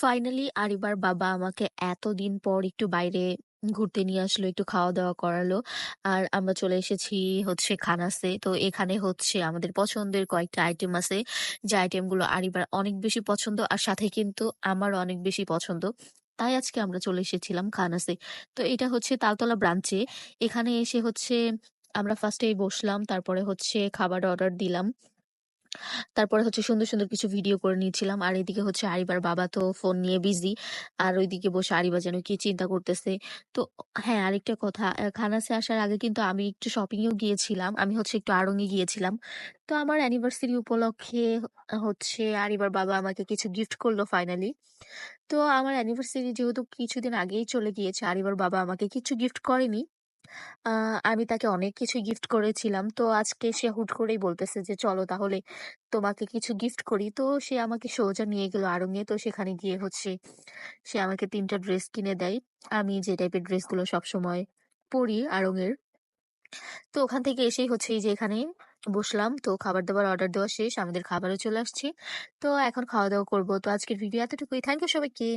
Finally আরিবার বাবা আমাকে এতদিন পর একটু বাইরে ঘুরতে নিয়ে আসলো, একটু খাওয়া-দাওয়া করালো। আর আমরা চলে এসেছি হচ্ছে খানাসে। তো এখানে হচ্ছে আমাদের পছন্দের কয়েকটা আইটেম আছে। যে আইটেমগুলো আরিবার অনেক বেশি পছন্দ আর সাথে কিন্তু আমারও অনেক বেশি পছন্দ। তাই আজকে আমরা চলে এসেছিলাম খানাসে। তো এটা হচ্ছে তালতলা ব্রাঞ্চে। এখানে এসে হচ্ছে আমরা ফার্স্ট এই বসলাম। তারপরে হচ্ছে খাবার অর্ডার দিলাম। তারপরে হচ্ছে সুন্দর, সুন্দর কিছু ভিডিও করে নিয়েছিলাম। আর এদিকে হচ্ছে আরিবার বাবা তো ফোন নিয়ে বিজি। আর ওইদিকে বসে আরিবা যেন কি চিন্তা করতেছে। তো হ্যাঁ, আরেকটা কথা খানাসে আসার আগে কিন্তু আমি একটু শপিং এও গিয়েছিলাম। আমি হচ্ছে একটু আড়ং এ গিয়েছিলাম। তো আমার অ্যানিভার্সারি উপলক্ষে হচ্ছে আরিবার বাবা আমাকে কিছু গিফট করল ফাইনালি। তো আমার অ্যানিভার্সারি যেহেতু কিছুদিন আগেই চলে গিয়েছে, আরিবার বাবা আমাকে কিছু গিফট করেনি। আমি তাকে অনেক কিছুই গিফট করেছিলাম। তো আজকে সে হুট করেই বলতেছে যে, "চলো তাহলে তোমাকে কিছু গিফট করি।" তো সে আমাকে সোজা নিয়ে গেল আড়ং-এ। তো সেখানে গিয়ে হচ্ছে সে আমাকে ৩ টা ড্রেস কিনে দেয়। আমি যে টাইপের ড্রেসগুলো সবসময় পরি আড়ং-এর। তো ওখান থেকে এসেই হচ্ছে এই যে এখানে বসলাম। তো খাবার-দাবার অর্ডার দেওয়া শেষ। আমাদের খাবারও চলে আসছে। তো এখন খাওয়া-দাওয়া করব। তো আজকের ভিডিও এতটুকুই। থ্যাংক ইউ সবাইকে।